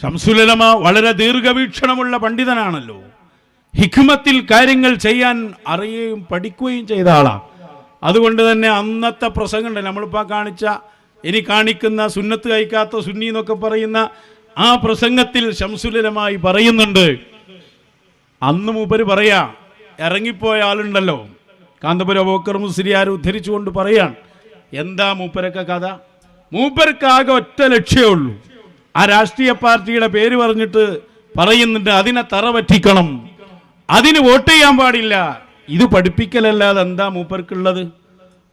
ഷംസുലമ വളരെ ദീർഘവീക്ഷണമുള്ള പണ്ഡിതനാണല്ലോ. ഹിക്മത്തിൽ കാര്യങ്ങൾ ചെയ്യാൻ അറിയുകയും പഠിക്കുകയും ചെയ്ത ആളാണ് അതുകൊണ്ട് തന്നെ അന്നത്തെ പ്രസംഗമുണ്ട് നമ്മളിപ്പോൾ കാണിച്ച ഇനി കാണിക്കുന്ന സുന്നത്ത് കഴിക്കാത്ത സുന്നി എന്നൊക്കെ പറയുന്ന ആ പ്രസംഗത്തിൽ ശംസുലമായി പറയുന്നുണ്ട്. അന്ന് മൂപ്പര് പറയാ ഇറങ്ങിപ്പോയ ആളുണ്ടല്ലോ. കാന്തപുര ബോക്കർ മുസ്ലിയാർ ഉദ്ധരിച്ചുകൊണ്ട് പറയാൻ എന്താ മൂപ്പരൊക്കെ കഥ? മൂപ്പർക്കാകെ ഒറ്റ ലക്ഷ്യമേ ഉള്ളൂ. ആ രാഷ്ട്രീയ പാർട്ടിയുടെ പേര് പറഞ്ഞിട്ട് പറയുന്നുണ്ട് അതിനെ തറ പറ്റിക്കണം. അതിന് വോട്ട് ചെയ്യാൻ പാടില്ല. ഇത് പഠിപ്പിക്കലല്ലാതെ എന്താ മൂപ്പർക്കുള്ളത്?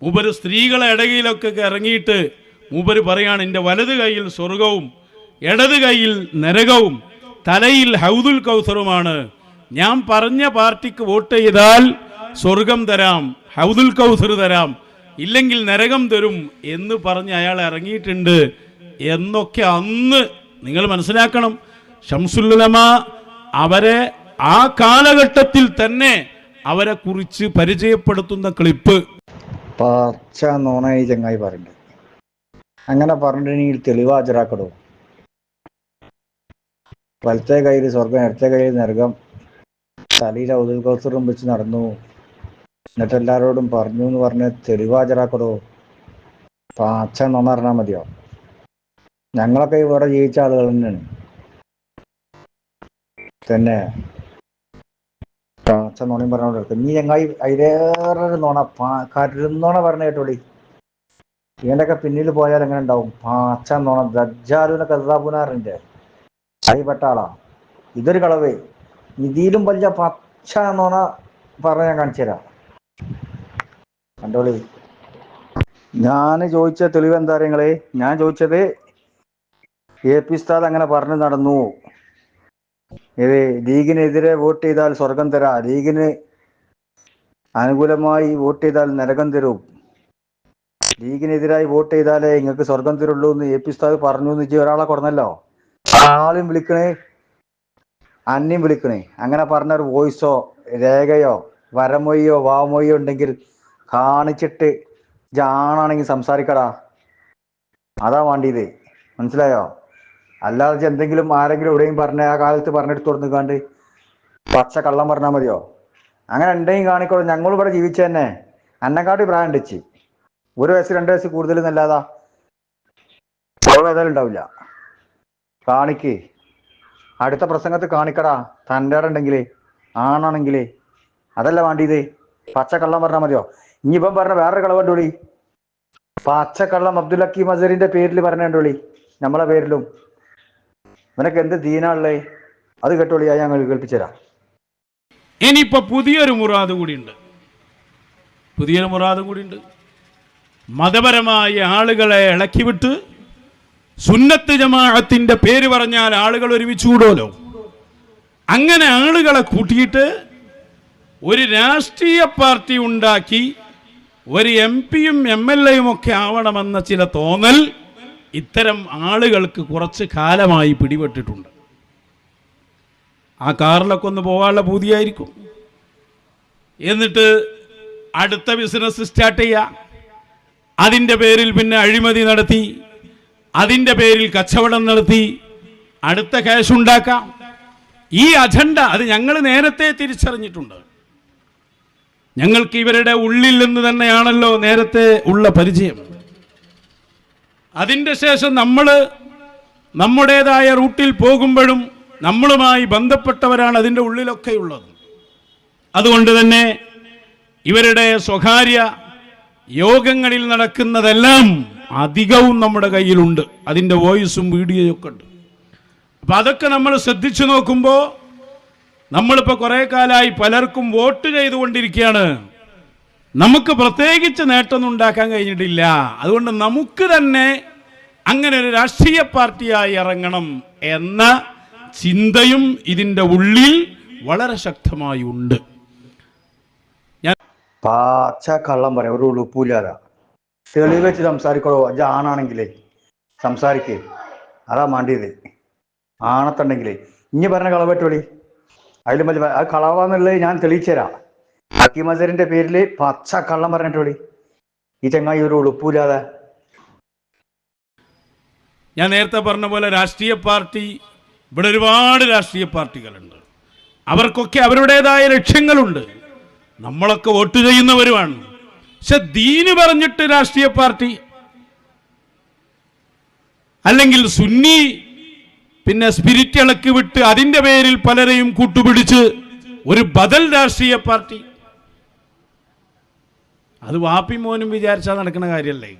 മൂപ്പര് സ്ത്രീകളെ ഇടകയിലൊക്കെ ഇറങ്ങിയിട്ട് മൂപ്പര് പറയാണ് എന്റെ വലത് കൈയിൽ സ്വർഗവും ഇടത് കൈയിൽ നരകവും തലയിൽ ഹൗദുൽ കൗസറുമാണ്. ഞാൻ പറഞ്ഞ പാർട്ടിക്ക് വോട്ട് ചെയ്താൽ സ്വർഗം തരാം ഹൗദുൽ കൗസർ തരാം ഇല്ലെങ്കിൽ നരകം തരും എന്ന് പറഞ്ഞ് അയാൾ ഇറങ്ങിയിട്ടുണ്ട്. എന്നൊക്കെ അന്ന് നിങ്ങൾ മനസ്സിലാക്കണം. ഷംസുല്ലമ അവരെ ആ കാലഘട്ടത്തിൽ തന്നെ അവരെ കുറിച്ച് പരിചയപ്പെടുത്തുന്ന ക്ലിപ്പ്. പച്ച നോണായി ചങ്ങായി പറയുന്നുണ്ട് അങ്ങനെ പറഞ്ഞിട്ടുണ്ടെങ്കിൽ തെളിവ് ഹാജരാക്കടോ? വലത്തെ കയ്യിൽ സ്വർഗം ഇടത്തെ കയ്യിൽ നരകം തലയിൽ ഔദ്യോഗസ്ഥരും വെച്ച് നടന്നു. എന്നിട്ട് എല്ലാവരോടും പറഞ്ഞു എന്ന് പറഞ്ഞ് തെളിവ് ഹാജരാക്കടോ? പച്ച നോണ പറഞ്ഞാൽ മതിയോ? ഞങ്ങളൊക്കെ ഇവിടെ ജീവിച്ച ആളുകൾ തന്നെയാണ്. തന്നെ. പച്ച നോണയും പറഞ്ഞോണ്ട് നീ ചങ്ങായി അതിലേറെ നോണ കരുന്നോണ പറഞ്ഞ കേട്ടോടി. ഇവന്റെയൊക്കെ പിന്നിൽ പോയാൽ എങ്ങനെ ഉണ്ടാവും? പാച്ച നോണ ദജ്ജാലുവിനെ കരുതാപുനാറിന്റെ അതിൽപ്പെട്ട ആളാ. ഇതൊരു കളവേ. ഇതിലും വലിയ പച്ച നോണ പറഞ്ഞ ഞാൻ കാണിച്ചു തരാം. കണ്ടോളി. ഞാൻ ചോദിച്ച തെളിവ് എന്താ നിങ്ങളെ? ഞാൻ ചോദിച്ചത് എ പി ഉസ്താദ് അങ്ങനെ പറഞ്ഞു നടന്നു. ലീഗിനെതിരെ വോട്ട് ചെയ്താൽ സ്വർഗം തരാ. ലീഗിന് അനുകൂലമായി വോട്ട് ചെയ്താൽ നരകം തരും. ലീഗിനെതിരായി വോട്ട് ചെയ്താലേ നിങ്ങൾക്ക് സ്വർഗം തരുള്ളൂ എന്ന് എ പി ഉസ്താദ് പറഞ്ഞു എന്ന് ഒരാളെ കൊടുന്നല്ലോ. ആളും വിളിക്കണേ. അന്നയും വിളിക്കണേ. അങ്ങനെ പറഞ്ഞ ഒരു വോയിസോ രേഖയോ വരമൊയ്യോ വാമൊയ്യോ ഉണ്ടെങ്കിൽ കാണിച്ചിട്ട് ജാണാണെങ്കിൽ സംസാരിക്കടാ. അതാ വേണ്ടിയത്. മനസ്സിലായോ? അല്ലാതെ എന്തെങ്കിലും ആരെങ്കിലും എവിടെയും പറഞ്ഞ ആ കാലത്ത് പറഞ്ഞെടുത്ത് കൊടുക്കാണ്ട് പച്ച കള്ളം പറഞ്ഞാൽ മതിയോ? അങ്ങനെ ഉണ്ടെങ്കിൽ കാണിക്കോളൂ. ഞങ്ങൾ ഇവിടെ ജീവിച്ച തന്നെ. അന്നക്കാട്ടി പ്രായം ഒരു വയസ്സ് രണ്ട് വയസ്സ് കൂടുതൽ എന്നല്ലാതാ. ഏതായാലും ഉണ്ടാവില്ല. കാണിക്ക്. അടുത്ത പ്രസംഗത്ത് കാണിക്കടാ. തന്റെ ഉണ്ടെങ്കിൽ ആണാണെങ്കിൽ. അതല്ല വേണ്ടിയത്. പച്ച കള്ളം പറഞ്ഞാൽ മതിയോ? ഇനിയിപ്പം പറഞ്ഞ വേറൊരു കളവ് പച്ച കള്ളം അബ്ദുൽ ഹക്കീം അസറിന്റെ പേരിൽ പറഞ്ഞ കണ്ടുപൊളി നമ്മളെ പേരിലും. നിനക്ക് എന്ത് ദീനാണല്ലേ അത് കേട്ടോളി അത് ഞങ്ങൾ കേൾപ്പിച്ചു തരാം ഇനിയിപ്പോ പുതിയൊരു മുറാദ് കൂടിയുണ്ട്. പുതിയൊരു മുറാദ് കൂടിയുണ്ട്. മതപരമായ ആളുകളെ ഇളക്കിവിട്ട് സുന്നത്ത് ജമാഅത്തിന്റെ പേര് പറഞ്ഞാൽ ആളുകൾ ഒരുമിച്ച് കൂടുമല്ലോ. അങ്ങനെ ആളുകളെ കൂട്ടിയിട്ട് ഒരു രാഷ്ട്രീയ പാർട്ടി ഉണ്ടാക്കി ഒരു എം പിയും എം എൽ എയും ഒക്കെ ആവണമെന്ന ചില തോന്നൽ ഇത്തരം ആളുകൾക്ക് കുറച്ച് കാലമായി പിടിപെട്ടിട്ടുണ്ട്. ആ കാറിലൊക്കെ ഒന്ന് പോകാനുള്ള പൂതിയായിരിക്കും. എന്നിട്ട് അടുത്ത ബിസിനസ് സ്റ്റാർട്ട് ചെയ്യുക അതിന്റെ പേരിൽ പിന്നെ അഴിമതി നടത്തി അതിന്റെ പേരിൽ കച്ചവടം നടത്തി അടുത്ത ക്യാഷ് ഉണ്ടാക്കാം. ഈ അജണ്ട അത് ഞങ്ങൾ നേരത്തെ തിരിച്ചറിഞ്ഞിട്ടുണ്ട്. ഞങ്ങൾക്ക് ഇവരുടെ ഉള്ളിൽ നിന്ന് തന്നെയാണല്ലോ നേരത്തെ ഉള്ള പരിചയം. അതിന്റെ ശേഷം നമ്മൾ നമ്മുടേതായ റൂട്ടിൽ പോകുമ്പോഴും നമ്മളുമായി ബന്ധപ്പെട്ടവരാണ് അതിന്റെ ഉള്ളിലൊക്കെ ഉള്ളത്. അതുകൊണ്ട് തന്നെ ഇവരുടെ സ്വകാര്യ യോഗങ്ങളിൽ നടക്കുന്നതെല്ലാം അധികവും നമ്മുടെ കയ്യിലുണ്ട്. അതിന്റെ വോയിസും വീഡിയോയും ഒക്കെ ഉണ്ട്. അപ്പം അതൊക്കെ നമ്മൾ ശ്രദ്ധിച്ചു നോക്കുമ്പോൾ നമ്മളിപ്പോൾ കുറേ കാലമായി പലർക്കും വോട്ട് ചെയ്തുകൊണ്ടിരിക്കുകയാണ്. നമുക്ക് പ്രത്യേകിച്ച് നേട്ടമൊന്നും ഉണ്ടാക്കാൻ കഴിഞ്ഞിട്ടില്ല. അതുകൊണ്ട് നമുക്ക് തന്നെ അങ്ങനെ ഒരു രാഷ്ട്രീയ പാർട്ടിയായി ഇറങ്ങണം എന്ന ചിന്തയും ഇതിന്റെ ഉള്ളിൽ വളരെ ശക്തമായി ഉണ്ട്. ഞാൻ പാച്ച കള്ളം പറയാം. ഒരു ഉളുപ്പില്ലാതെ. തെളിവ് വെച്ച് സംസാരിക്കോളൂ. അജ ആണാണെങ്കിലേ സംസാരിക്കേ. അതാ മാണ്ടിയത്. ആണത്തുണ്ടെങ്കിലേ. ഇനി പറഞ്ഞ കളവറ്റോളി അതിലും വലിയ അത് കളവാന്നുള്ളത് ഞാൻ തെളിയിച്ചു തരാം ഹക്കീം അസറിന്റെ പേരിൽ പച്ച കള്ളം പറഞ്ഞിട്ടോളി ഈ ചങ്ങായി ഒരു ഉളുപ്പില്ലാതെ ഞാൻ നേരത്തെ പറഞ്ഞ പോലെ രാഷ്ട്രീയ പാർട്ടി ഇവിടെ ഒരുപാട് രാഷ്ട്രീയ പാർട്ടികളുണ്ട്. അവർക്കൊക്കെ അവരുടേതായ ലക്ഷ്യങ്ങളുണ്ട്. നമ്മളൊക്കെ വോട്ട് ചെയ്യുന്നവരുമാണ്. പക്ഷെ ദീന് പറഞ്ഞിട്ട് രാഷ്ട്രീയ പാർട്ടി അല്ലെങ്കിൽ സുന്നി പിന്നെ സ്പിരിറ്റ് ഇളക്കി വിട്ട് അതിന്റെ പേരിൽ പലരെയും കൂട്ടുപിടിച്ച് ഒരു ബദൽ രാഷ്ട്രീയ പാർട്ടി അത് വാപ്പി മോനും വിചാരിച്ചാൽ നടക്കുന്ന കാര്യമല്ലേ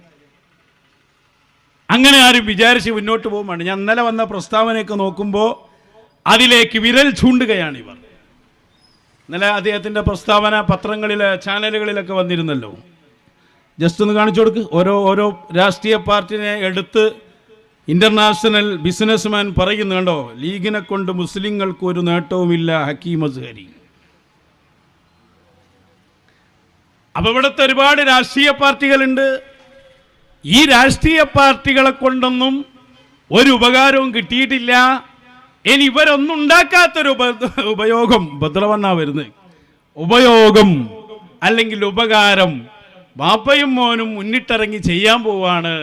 അങ്ങനെ ആരും വിചാരിച്ച് മുന്നോട്ട് പോകുമ്പോൾ ഞാൻ ഇന്നലെ വന്ന പ്രസ്താവനയൊക്കെ നോക്കുമ്പോൾ അതിലേക്ക് വിരൽ ചൂണ്ടുകയാണ് ഇവർ. ഇന്നലെ അദ്ദേഹത്തിന്റെ പ്രസ്താവന പത്രങ്ങളിൽ ചാനലുകളിലൊക്കെ വന്നിരുന്നല്ലോ. ജസ്റ്റ് ഒന്ന് കാണിച്ചു കൊടുക്ക്. ഓരോ ഓരോ രാഷ്ട്രീയ പാർട്ടിനെ എടുത്ത് ഇന്റർനാഷണൽ ബിസിനസ്മാൻ പറയുന്നുണ്ടോ ലീഗിനെ കൊണ്ട് മുസ്ലിങ്ങൾക്ക് ഒരു നേട്ടവുമില്ല ഹക്കീം അസ്ഹരി. അപ്പൊ ഇവിടുത്തെ ഒരുപാട് രാഷ്ട്രീയ പാർട്ടികളുണ്ട്. ഈ രാഷ്ട്രീയ പാർട്ടികളെ കൊണ്ടൊന്നും ഒരു ഉപകാരവും കിട്ടിയിട്ടില്ല. ഇനി ഇവരൊന്നും ഉണ്ടാക്കാത്തൊരു ഉപ ഉപയോഗം ഭദ്രവന്നാ വരുന്നത് ഉപയോഗം അല്ലെങ്കിൽ ഉപകാരം ബാപ്പയും മോനും മുന്നിട്ടിറങ്ങി ചെയ്യാൻ പോവാണ്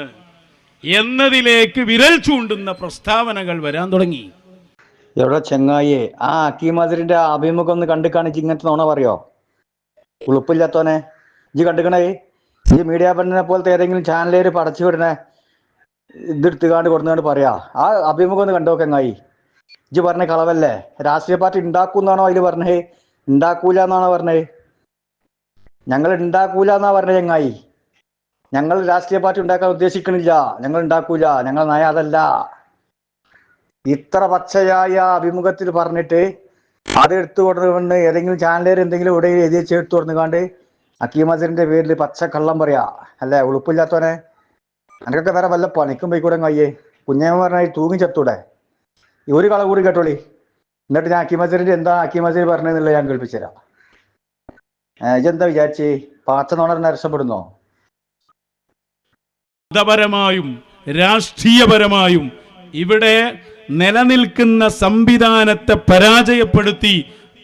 എന്നതിലേക്ക് വിരൽ ചൂണ്ടുന്ന പ്രസ്താവനകൾ വരാൻ തുടങ്ങി. എവിടെ ചെങ്ങായിയെ? ആ അക്കീമാതിരിന്റെ അഭിമുഖം ഒന്ന് കണ്ടു കാണിച്ച് ഇങ്ങനത്തെ നോണ പറയോ? ഉളുപ്പില്ലാത്തോനെ. ഇജ് കണ്ടുക്കണേ? ഈ മീഡിയ പെണ്ണിനെ പോലത്തെ ഏതെങ്കിലും ചാനലേര് പടച്ചു വിടണേ ഇതെടുത്തുകാണ്ട് കൊടുത്തുകൊണ്ട് പറയാ. ആ അഭിമുഖം ഒന്ന് കണ്ടു ചെങ്ങായി ഇജ് പറഞ്ഞ കളവല്ലേ? രാഷ്ട്രീയ പാർട്ടി ഉണ്ടാക്കൂന്നാണോ അതിൽ പറഞ്ഞേ? ഉണ്ടാക്കൂല എന്നാണോ പറഞ്ഞത് ഞങ്ങൾ ഉണ്ടാക്കൂല എന്നാ പറഞ്ഞത് ചെങ്ങായി ഞങ്ങൾ രാഷ്ട്രീയ പാർട്ടി ഉണ്ടാക്കാൻ ഉദ്ദേശിക്കണില്ല. ഞങ്ങൾ ഉണ്ടാക്കൂല ഞങ്ങൾ നയ അതല്ല. ഇത്ര പച്ചയായ അഭിമുഖത്തിൽ പറഞ്ഞിട്ട് അത് എടുത്തു കൊടുത്തുകൊണ്ട് ഏതെങ്കിലും ചാനലേർ എന്തെങ്കിലും ഇവിടെ എഴുതി വെച്ച് എടുത്തു കൊടുക്കാണ്ട് അക്കീമസറിന്റെ പേരിൽ കള്ളം പറയാ. അല്ലേ? ഉളുപ്പില്ലാത്തവനെ എനിക്കൊക്കെ വേറെ വല്ല പണിക്കും പോയിക്കൂടെ കയ്യേ കുഞ്ഞമ്മ പറഞ്ഞാൽ തൂങ്ങി ചത്തൂടെ. ഈ ഒരു കള കൂടി കേട്ടോളി. എന്നിട്ട് ഞാൻ അക്കീമസറിന്റെ എന്താ അക്കീമസരി പറഞ്ഞതെന്നുള്ള ഞാൻ കേൾപ്പിച്ചുതരാം. ഇതെന്താ വിചാരിച്ച്? പാച്ചനോണറിനെ പാച്ച നോണറിനെ രക്ഷപ്പെടുന്നോ മതപരമായും രാഷ്ട്രീയപരമായും ഇവിടെ നിലനിൽക്കുന്ന സംവിധാനത്തെ പരാജയപ്പെടുത്തി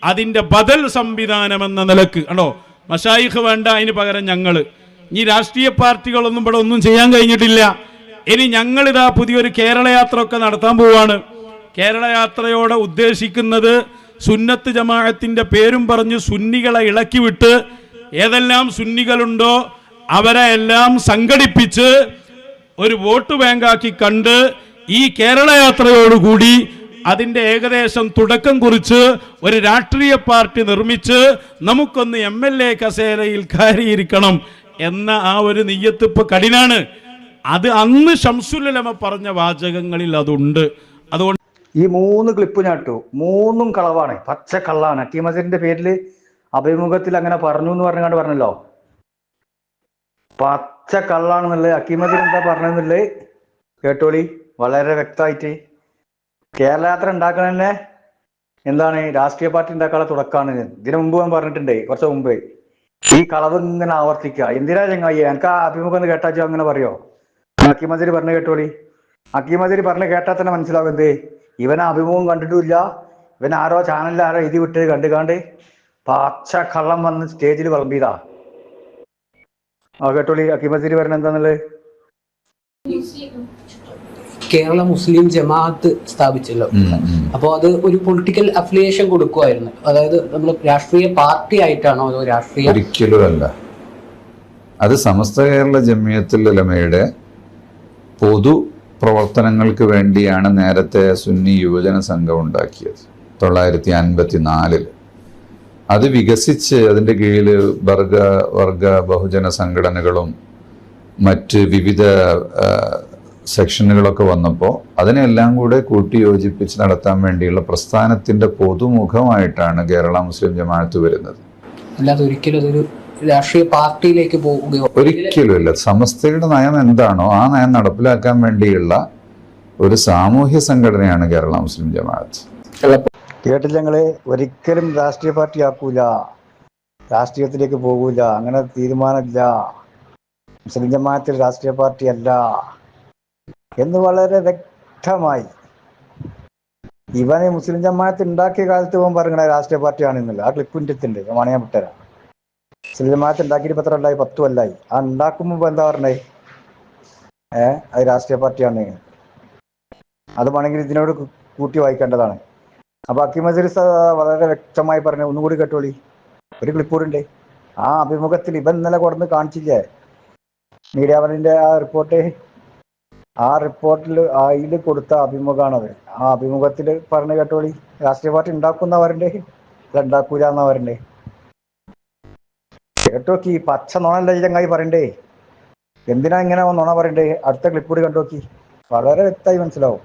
അതിന്റെ ബദൽ സംവിധാനം എന്ന നിലയ്ക്ക്. കണ്ടോ? മഷായിഖ് വേണ്ട അതിന് പകരം ഞങ്ങൾ ഇനി രാഷ്ട്രീയ പാർട്ടികളൊന്നും ഇവിടെ ഒന്നും ചെയ്യാൻ കഴിഞ്ഞിട്ടില്ല. ഇനി ഞങ്ങളിതാ പുതിയൊരു കേരള യാത്ര ഒക്കെ നടത്താൻ പോവാണ്. കേരള യാത്രയോടെ ഉദ്ദേശിക്കുന്നത് സുന്നത്ത് ജമാഅത്തിന്റെ പേരും പറഞ്ഞ് സുന്നികളെ ഇളക്കി വിട്ട് ഏതെല്ലാം സുന്നികളുണ്ടോ അവരെ എല്ലാം സംഘടിപ്പിച്ച് ഒരു വോട്ട് ബാങ്കാക്കി കണ്ട് ഈ കേരള യാത്രയോടുകൂടി അതിന്റെ ഏകദേശം തുടക്കം കുറിച്ച് ഒരു രാഷ്ട്രീയ പാർട്ടി നിർമ്മിച്ച് നമുക്കൊന്ന് എം എൽ എ കസേരയിൽ കയറിയിരിക്കണം എന്ന ആ ഒരു നെയ്യത്ത് ഇപ്പൊ കഠിനാണ്. അത് അന്ന് ഷംസുലമ പറഞ്ഞ വാചകങ്ങളിൽ അതുണ്ട്. അതുകൊണ്ട് ഈ മൂന്ന് ക്ലിപ്പ് ഞാൻ മൂന്നും കളവാണ്. പച്ച കള്ളാണ്. അക്കീമസറിന്റെ പേരിൽ അഭിമുഖത്തിൽ അങ്ങനെ പറഞ്ഞു എന്ന് പറഞ്ഞാണ്ട് പറഞ്ഞല്ലോ. പച്ച കള്ളാണെന്നുള്ളത് അക്കീമസർ എന്താ പറഞ്ഞെന്നുള്ളത് കേട്ടോളി. വളരെ വ്യക്തമായിട്ട് കേരള യാത്ര ഉണ്ടാക്കണതന്നെ എന്താണ് രാഷ്ട്രീയ പാർട്ടി ഉണ്ടാക്കാനുള്ള തുടക്കമാണ് ഇതിനു മുമ്പ് ഞാൻ പറഞ്ഞിട്ടുണ്ട് കുറച്ച് മുമ്പ്. ഈ കളവ് ഇങ്ങനെ ആവർത്തിക്കുക. എന്തിനാ ചങ്ങായി? എനിക്ക് ആ അഭിമുഖം ഒന്ന് കേട്ടാച്ചോ അങ്ങനെ പറയോ? അക്കീമസരി പറഞ്ഞു കേട്ടോളി. അക്കീമസരി പറഞ്ഞു കേട്ടാൽ തന്നെ മനസ്സിലാവും എന്ത്? ഇവൻ അഭിമുഖം കണ്ടിട്ടുമില്ല. ഇവൻ ആരോ ചാനലിൽ ആരോ എഴുതി വിട്ട് കണ്ടുകാണ്ട് പച്ച കള്ളം വന്ന് സ്റ്റേജിൽ വിളമ്പിയതാ. ആ കേട്ടോളി. അക്കീമസരി പറഞ്ഞ എന്താന്നുള്ളത്? കേരള മുസ്ലിം ജമാഅത്ത് സ്ഥാപിച്ചല്ലോ. അപ്പോൾ അത് ഒരു പൊളിറ്റിക്കൽ അഫിലിയേഷൻ കൊടുക്കുമായിരുന്നു അതായത് നമ്മൾ രാഷ്ട്രീയ പാർട്ടി ആയിട്ടാണോ അതോ രാഷ്ട്രീയ ഒരിക്കലും അല്ല അത് സമസ്ത കേരള ജമിയത്തുൽ ഉലമയുടെ പൊതു പ്രവർത്തനങ്ങൾക്ക് വേണ്ടിയാണ് നേരത്തെ സുന്നി യുവജന സംഘം ഉണ്ടാക്കിയത് തൊള്ളായിരത്തി അൻപത്തി നാലിൽ അത് വികസിച്ച് അതിന്റെ കീഴിൽ വർഗ വർഗ ബഹുജന സംഘടനകളും മറ്റ് വിവിധ സെക്ഷനുകളൊക്കെ വന്നപ്പോൾ അതിനെല്ലാം കൂടെ കൂട്ടി യോജിപ്പിച്ച് നടത്താൻ വേണ്ടിയുള്ള പ്രസ്ഥാനത്തിന്റെ പൊതുമുഖമായിട്ടാണ് കേരള മുസ്ലിം ജമാഅത്ത് വരുന്നത്. അല്ലാതെ ഒരിക്കലും അതൊരു രാഷ്ട്രീയ പാർട്ടിയിലേക്ക് പോവുകയോ ഒരിക്കലുമില്ല സമസ്തയുടെ നയം എന്താണോ ആ നയം നടപ്പിലാക്കാൻ വേണ്ടിയുള്ള ഒരു സാമൂഹ്യ സംഘടനയാണ് കേരള മുസ്ലിം ജമാഅത്ത്. കേട്ടില്ല ഞങ്ങളെ. ഒരിക്കലും രാഷ്ട്രീയ പാർട്ടി ആക്കൂല. രാഷ്ട്രീയത്തിലേക്ക് പോകൂല. അങ്ങനെ തീരുമാനമില്ല. മുസ്ലിം ജമാഅത്തിൽ രാഷ്ട്രീയ പാർട്ടി അല്ല. എന്ന് വളരെ വ്യക്തമായി. ഇവനെ മുസ്ലിം ജമാഅത്ത് ഉണ്ടാക്കിയ കാലത്ത് ഇവൻ പറയണ രാഷ്ട്രീയ പാർട്ടിയാണ് പാർട്ടിയാണെന്നില്ല ആ ക്ലിപ്പ് എത്തുണ്ട് ഞാൻ വിട്ടുതരാം മുസ്ലിം ജമാഅത്ത് ഉണ്ടാക്കിയിട്ട് പത്ര അല്ലായി പത്തു കൊല്ലായി. ആ ഉണ്ടാക്കുമ്പോ എന്താ പറഞ്ഞേ? ഏഹ് അത് രാഷ്ട്രീയ പാർട്ടിയാണ്. അത് വേണമെങ്കിൽ ഇതിനോട് കൂട്ടി വായിക്കേണ്ടതാണ്. അപ്പൊ അക്കിം വളരെ വ്യക്തമായി പറഞ്ഞു ഒന്നുകൂടി കേട്ടോളി. ഒരു ക്ലിപ്പ് ഉണ്ട്. ആ അഭിമുഖത്തിൽ ഇവൻ ഇന്നലെ കൊടുന്ന് കാണിച്ചില്ലേ? മീഡിയ വണിന്റെ ആ റിപ്പോർട്ട് ആ റിപ്പോർട്ടിൽ അതിൽ കൊടുത്ത അഭിമുഖമാണത് ആ അഭിമുഖത്തിൽ പറഞ്ഞു കേട്ടോളി. രാഷ്ട്രീയ പാർട്ടി ഉണ്ടാക്കുന്നവരുണ്ട് ഉണ്ടാക്കൂല എന്നവരുണ്ട് കേട്ടോക്കി ഈ പച്ച നുണല്ല ചങ്ങായി പറയണ്ടേ? എന്തിനാ ഇങ്ങനെ നുണ പറയണ്ടേ? അടുത്ത ക്ലിപ്പ് കൂടി കണ്ടോക്കി. വളരെ വ്യക്തമായി മനസ്സിലാവും.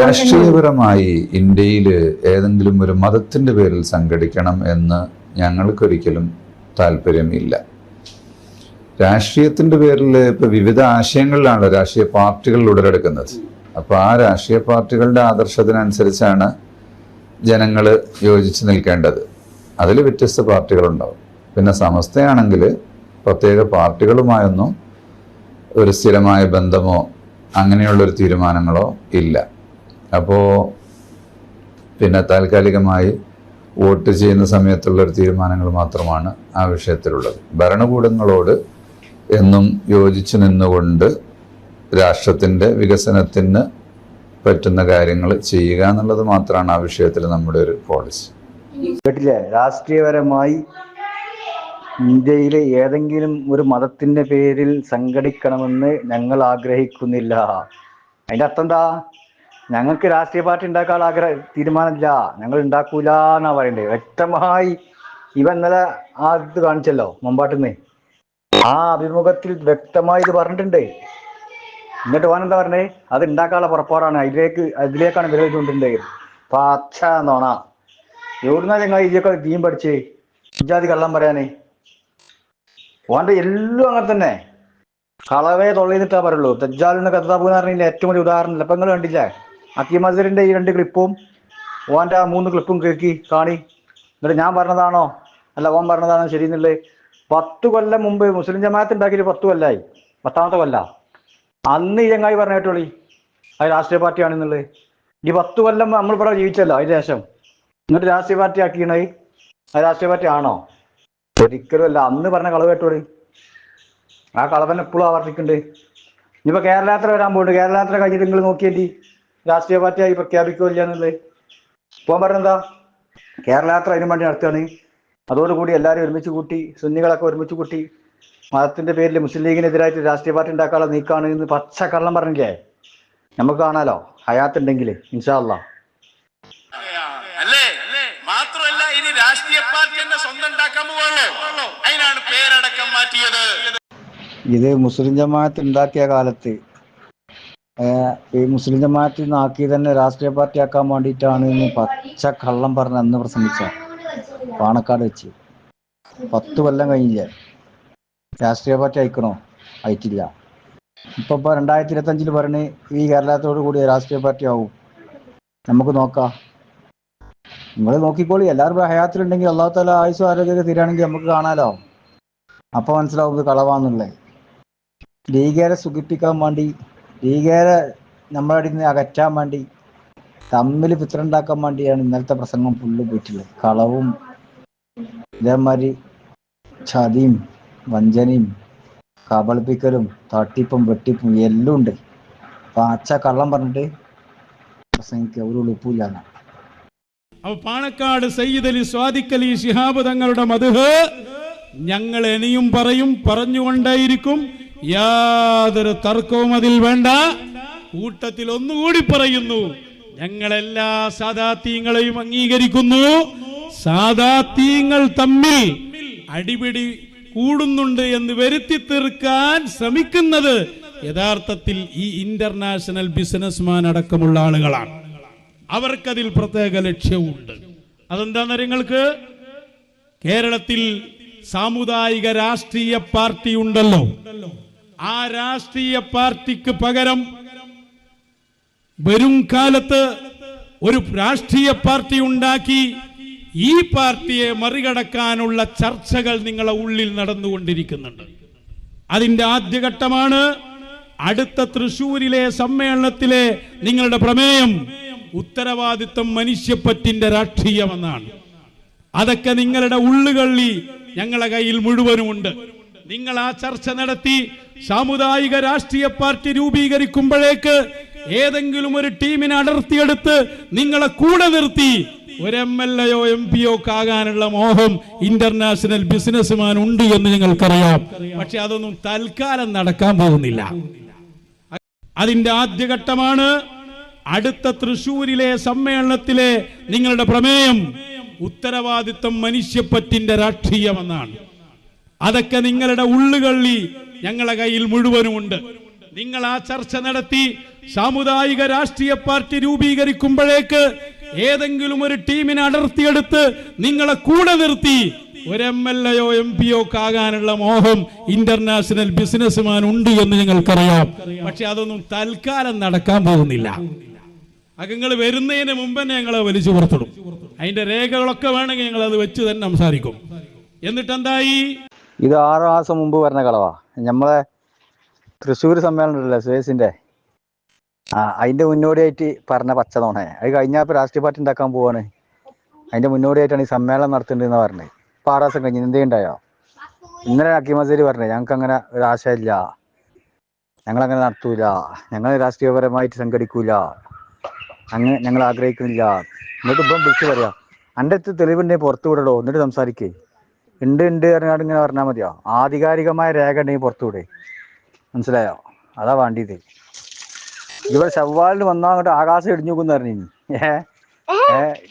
രാഷ്ട്രീയപരമായി ഇന്ത്യയിൽ ഏതെങ്കിലും ഒരു മതത്തിന്റെ പേരിൽ സംഘടിക്കണം എന്ന് ഞങ്ങൾക്കൊരിക്കലും താല്പര്യമില്ല. രാഷ്ട്രീയത്തിന്റെ പേരിൽ ഇപ്പൊ വിവിധ ആശയങ്ങളിലാണല്ലോ രാഷ്ട്രീയ പാർട്ടികൾ ഉടലെടുക്കുന്നത്. അപ്പൊ ആ രാഷ്ട്രീയ പാർട്ടികളുടെ ആദർശത്തിനനുസരിച്ചാണ് ജനങ്ങൾ യോജിച്ച് നിൽക്കേണ്ടത്. അതിൽ വ്യത്യസ്ത പാർട്ടികളുണ്ടാവും. പിന്നെ സമസ്തയാണെങ്കിൽ പ്രത്യേക പാർട്ടികളുമായൊന്നും ഒരു സ്ഥിരമായ ബന്ധമോ അങ്ങനെയുള്ളൊരു തീരുമാനങ്ങളോ ഇല്ല. അപ്പോൾ പിന്നെ താൽക്കാലികമായി വോട്ട് ചെയ്യുന്ന സമയത്തുള്ള ഒരു തീരുമാനങ്ങൾ മാത്രമാണ് ആ വിഷയത്തിലുള്ളത്. ഭരണകൂടങ്ങളോട് എന്നും യോജിച്ചു നിന്നുകൊണ്ട് രാഷ്ട്രത്തിന്റെ വികസനത്തിന് പറ്റുന്ന കാര്യങ്ങൾ ചെയ്യുക എന്നുള്ളത് മാത്രമാണ് ആ വിഷയത്തിൽ നമ്മുടെ ഒരു പോളിസി കേട്ടില്ലേ? രാഷ്ട്രീയപരമായി ഇന്ത്യയിലെ ഏതെങ്കിലും ഒരു മതത്തിന്റെ പേരിൽ സംഘടിക്കണമെന്ന് ഞങ്ങൾ ആഗ്രഹിക്കുന്നില്ല. അതിന്റെ അർത്ഥം എന്താ? ഞങ്ങൾക്ക് രാഷ്ട്രീയ പാർട്ടി ഉണ്ടാക്കാൻ ആഗ്രഹ തീരുമാനമില്ല. ഞങ്ങൾ ഉണ്ടാക്കൂല എന്നാ പറയണ്ടേ. വ്യക്തമായി ഇവ ഇന്നലെ ആ ഇത് കാണിച്ചല്ലോ മുമ്പാട്ടുന്ന്. ആ അഭിമുഖത്തിൽ വ്യക്തമായി ഇത് പറഞ്ഞിട്ടുണ്ട്. എന്നിട്ട് ഓൻ എന്താ പറഞ്ഞേ? അത് ഉണ്ടാക്കാനുള്ള പുറപ്പാടാണ്. അതിലേക്ക് അതിലേക്കാണ് വിരൽ ചൂണ്ടിട്ടുണ്ട് പച്ച എവിടുന്നാ ചങ്ങായി ഇതൊക്കെ ദീൻ പഠിച്ചേ? ഇജാതി കള്ളം പറയാനേ. ഓന്റെ എല്ലാം അങ്ങനെ തന്നെ. കളവേ തൊള്ളിന്നിട്ടാ പറയുള്ളൂ. തജ്ജാലിന്റെ കത്താബ് എന്ന് പറഞ്ഞ ഏറ്റവും വലിയ ഉദാഹരണം അപ്പൊ നിങ്ങൾ കണ്ടില്ലേ? അക്കീം അസറിന്റെ ഈ രണ്ട് ക്ലിപ്പും ഓന്റെ ആ മൂന്ന് ക്ലിപ്പും കേൾക്കി കാണി. എന്നിട്ട് ഞാൻ പറഞ്ഞതാണോ? അല്ല ഓൻ പറഞ്ഞതാണോ ശരി പത്ത് കൊല്ലം മുമ്പ് മുസ്ലിം ജമാഅത്ത് ഉണ്ടാക്കിയിട്ട് പത്ത് കൊല്ലായി. പത്താമത്തെ കൊല്ല. അന്ന് ഈ ചങ്ങായി പറഞ്ഞ കേട്ടോളി. അത് രാഷ്ട്രീയ പാർട്ടിയാണെന്നുള്ളത്. ഈ പത്ത് കൊല്ലം നമ്മൾ ഇവിടെ ജീവിച്ചല്ലോ അതിന് ശേഷം. എന്നിട്ട് രാഷ്ട്രീയ പാർട്ടി ആക്കിയണത് അത് രാഷ്ട്രീയ പാർട്ടി ആണോ? ഒരിക്കലും അല്ല. അന്ന് പറഞ്ഞ കളവ് കേട്ടോളി. ആ കളവൻ എപ്പോഴും ആവർത്തിക്കുന്നുണ്ട്. ഇനിയിപ്പോ കേരളയാത്ര വരാൻ പോകുന്നുണ്ട് കേരളയാത്ര കഴിഞ്ഞിട്ട് നിങ്ങൾ നോക്കിയേണ്ടി രാഷ്ട്രീയ പാർട്ടിയായി പ്രഖ്യാപിക്കുകയില്ല എന്നുള്ളത്. പോകാൻ പറഞ്ഞെന്താ? കേരളയാത്ര അതിനു വേണ്ടി നടത്തുകയാണ്. അതോടുകൂടി എല്ലാവരും ഒരുമിച്ച് കൂട്ടി സുന്നികളൊക്കെ ഒരുമിച്ച് കൂട്ടി മതത്തിന്റെ പേരിൽ മുസ്ലിം ലീഗിനെതിരായിട്ട് രാഷ്ട്രീയ പാർട്ടി ഉണ്ടാക്കാനുള്ള നീക്കാണ് എന്ന് പച്ച കള്ളം പറഞ്ഞില്ലേ? നമുക്ക് കാണാലോ? ഹയാത്തുണ്ടെങ്കിൽ ഇൻഷാല്ല അല്ലേ? മാത്രമല്ല ഇനി രാഷ്ട്രീയ പാർട്ടി സ്വന്തം ഉണ്ടാക്കാൻ അതിനാണ് പേരടക്കം മാറ്റിയത്. ഇത് മുസ്ലിം ജമാഅത്ത് ഉണ്ടാക്കിയ കാലത്ത് ഈ മുസ്ലിം ജമാഅത്തിൽ നിന്ന് ആക്കി തന്നെ രാഷ്ട്രീയ പാർട്ടി ആക്കാൻ വേണ്ടിയിട്ടാണ് പച്ച കള്ളം പറഞ്ഞ് അന്ന് പ്രസംഗിച്ച പാണക്കാട് വെച്ച്. പത്ത് കൊല്ലം കഴിഞ്ഞില്ലേ? രാഷ്ട്രീയ പാർട്ടി അയക്കണോ? അയച്ചില്ല. ഇപ്പൊ ഇപ്പൊ രണ്ടായിരത്തി ഇരുപത്തി അഞ്ചിൽ പറഞ്ഞ് ഈ കേരളത്തോടു കൂടി രാഷ്ട്രീയ പാർട്ടി ആവും. നമുക്ക് നോക്കാം. നിങ്ങൾ നോക്കിക്കോളി. എല്ലാവരും ഹയാത്തിലുണ്ടെങ്കിൽ അള്ളാഹു താല ആയുസ് ആരോഗ്യമൊക്കെ തീരാണെങ്കിൽ നമുക്ക് കാണാലോ. അപ്പൊ മനസ്സിലാവും ഇത് കളവാന്നുള്ളത്. ലീഗേരെ സുഖിപ്പിക്കാൻ വേണ്ടി ലീഗേരെ നമ്മളെ നിന്ന് അകറ്റാൻ വേണ്ടി തമ്മിൽ പിത്രണ്ടാക്കാൻ വേണ്ടിയാണ് ഇന്നലത്തെ പ്രസംഗം ഫുള്ള് പോയിട്ടുള്ളത്. കളവും ഇതേമാതിരി ചതിയും വഞ്ചനയും കബളിപ്പിക്കലും തട്ടിപ്പും വെട്ടിപ്പും എല്ലാം ഉണ്ട്. പാച്ച കള്ളം പറഞ്ഞിട്ട് പ്രസംഗിക്കുക ഒരു ഉളുപ്പില്ല അപ്പൊ പാണക്കാട് സയ്യിദ് അലി സ്വാദിഖ് അലി ശിഹാബ് തങ്ങളുടെ മധുഹ് ഞങ്ങൾ ഇനിയും പറയും പറഞ്ഞുകൊണ്ടേയിരിക്കും. യാതൊരു തർക്കവും അതിൽ വേണ്ട. കൂട്ടത്തിൽ ഒന്നുകൂടി പറയുന്നു. ഞങ്ങളെല്ലാ സാദാത്യങ്ങളെയും അംഗീകരിക്കുന്നു. സാദാത്യങ്ങൾ തമ്മിൽ അടിപിടി കൂടുന്നുണ്ട് എന്ന് വരുത്തി തീർക്കാൻ ശ്രമിക്കുന്നത് യഥാർത്ഥത്തിൽ ഈ ഇന്റർനാഷണൽ ബിസിനസ്മാൻ അടക്കമുള്ള ആളുകളാണ്. അവർക്കതിൽ പ്രത്യേക ലക്ഷ്യമുണ്ട് അതെന്താന്ന് നിങ്ങൾക്ക്? കേരളത്തിൽ സാമുദായിക രാഷ്ട്രീയ പാർട്ടി ഉണ്ടല്ലോ. ആ രാഷ്ട്രീയ പാർട്ടിക്ക് പകരം വരും കാലത്ത് ഒരു രാഷ്ട്രീയ പാർട്ടി ഉണ്ടാക്കി ഈ പാർട്ടിയെ മറികടക്കാനുള്ള ചർച്ചകൾ നിങ്ങളെ ഉള്ളിൽ നടന്നുകൊണ്ടിരിക്കുന്നുണ്ട്. അതിന്റെ ആദ്യഘട്ടമാണ് അടുത്ത തൃശൂരിലെ സമ്മേളനത്തിലെ നിങ്ങളുടെ പ്രമേയം ഉത്തരവാദിത്വം മനുഷ്യപ്പറ്റിന്റെ രാഷ്ട്രീയമെന്നാണ്. അതൊക്കെ നിങ്ങളുടെ ഉള്ളുകള്ളി ഞങ്ങളെ കയ്യിൽ മുഴുവനുമുണ്ട്. നിങ്ങൾ ആ ചർച്ച നടത്തി സാമുദായിക രാഷ്ട്രീയ പാർട്ടി രൂപീകരിക്കുമ്പോഴേക്ക് ഏതെങ്കിലും ഒരു ടീമിനെ അടർത്തിയെടുത്ത് നിങ്ങളെ കൂടെ നിർത്തി ഒരു എം എൽ എയോ എം പിയോ ആകാനുള്ള മോഹം ഇന്റർനാഷണൽ ബിസിനസ്മാൻ ഉണ്ട് എന്ന് ഞങ്ങൾക്കറിയാം. പക്ഷെ അതൊന്നും തൽക്കാലം നടക്കാൻ പോകുന്നില്ല. അതിന്റെ ആദ്യഘട്ടമാണ് അടുത്ത തൃശൂരിലെ സമ്മേളനത്തിലെ നിങ്ങളുടെ പ്രമേയം ഉത്തരവാദിത്വം മനുഷ്യപ്പറ്റിന്റെ രാഷ്ട്രീയമെന്നാണ്. അതൊക്കെ നിങ്ങളുടെ ഉള്ളുകള്ളി ഞങ്ങളെ കയ്യിൽ മുഴുവനുമുണ്ട്. നിങ്ങൾ ആ ചർച്ച നടത്തി സാമുദായിക രാഷ്ട്രീയ പാർട്ടി രൂപീകരിക്കുമ്പോഴേക്ക് ഏതെങ്കിലും ഒരു ടീമിനെ അടർത്തിയെടുത്ത് നിങ്ങളെ കൂടെ നിർത്തി. ഒരു എം എൽ എയോ എം പിയോ ആകാനുള്ള മോഹം ഇന്റർനാഷണൽ ബിസിനസ്മാൻ ഉണ്ട് എന്ന് ഞങ്ങൾക്കറിയാം. പക്ഷെ അതൊന്നും തൽക്കാലം നടക്കാൻ പോകുന്നില്ല. അകങ്ങൾ വരുന്നതിന് മുമ്പ് തന്നെ ഞങ്ങളെ വലിച്ചു പുറത്തിടും. അതിന്റെ രേഖകളൊക്കെ വേണമെങ്കിൽ ഞങ്ങൾ അത് വെച്ച് തന്നെ സംസാരിക്കും. എന്നിട്ട് എന്തായി ഇത് ആറ് മാസം മുമ്പ് പറഞ്ഞ കളവാ. നമ്മളെ തൃശ്ശൂർ സമ്മേളനം ഉണ്ടല്ലോ ആ അതിന്റെ മുന്നോടിയായിട്ട് പറഞ്ഞ പച്ചതോണേ. അത് കഴിഞ്ഞാൽ രാഷ്ട്രീയ പാർട്ടി ഉണ്ടാക്കാൻ പോവാണ്. അതിന്റെ മുന്നോടിയായിട്ടാണ് ഈ സമ്മേളനം നടത്തേണ്ടതെന്ന് പറഞ്ഞത് ഇപ്പൊ ആറ് ദിവസം കഴിഞ്ഞ് എന്തേ ഉണ്ടായോ ഇന്നലെ അക്കിമസേരി പറഞ്ഞേ ഞങ്ങൾക്ക് അങ്ങനെ ഒരു ആശയമില്ല. ഞങ്ങളങ്ങനെ നടത്തൂല. ഞങ്ങൾ രാഷ്ട്രീയപരമായിട്ട് സംഘടിക്കൂല. അങ്ങനെ ഞങ്ങൾ ആഗ്രഹിക്കുന്നില്ല. എന്നിട്ട് ഇപ്പം വിളിച്ചു പറയാ എന്റെ അടുത്ത് തെളിവുണ്ടെങ്കിൽ പുറത്തു വിടടോ എന്നിട്ട് സംസാരിക്കേ. ഉണ്ട് ഉണ്ട് പറഞ്ഞാൽ ഇങ്ങനെ പറഞ്ഞാൽ മതിയോ? ആധികാരികമായ രേഖ ഉണ്ടെങ്കിൽ പുറത്തു വിടേ. മനസ്സിലായോ? അതാ വേണ്ടിയത്. ഇവിടെ ചവ്വാലിന് വന്നാൽ അങ്ങോട്ട് ആകാശം ഇടിഞ്ഞു നോക്കുന്ന പറഞ്ഞു ഏ?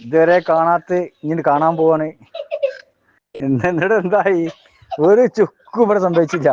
ഇതുവരെ കാണാത്ത ഇങ്ങനെ കാണാൻ പോവാണ്. എന്നിട്ട് എന്തായി? ഒരു ചുക്കും ഇവിടെ സംഭവിച്ചില്ല.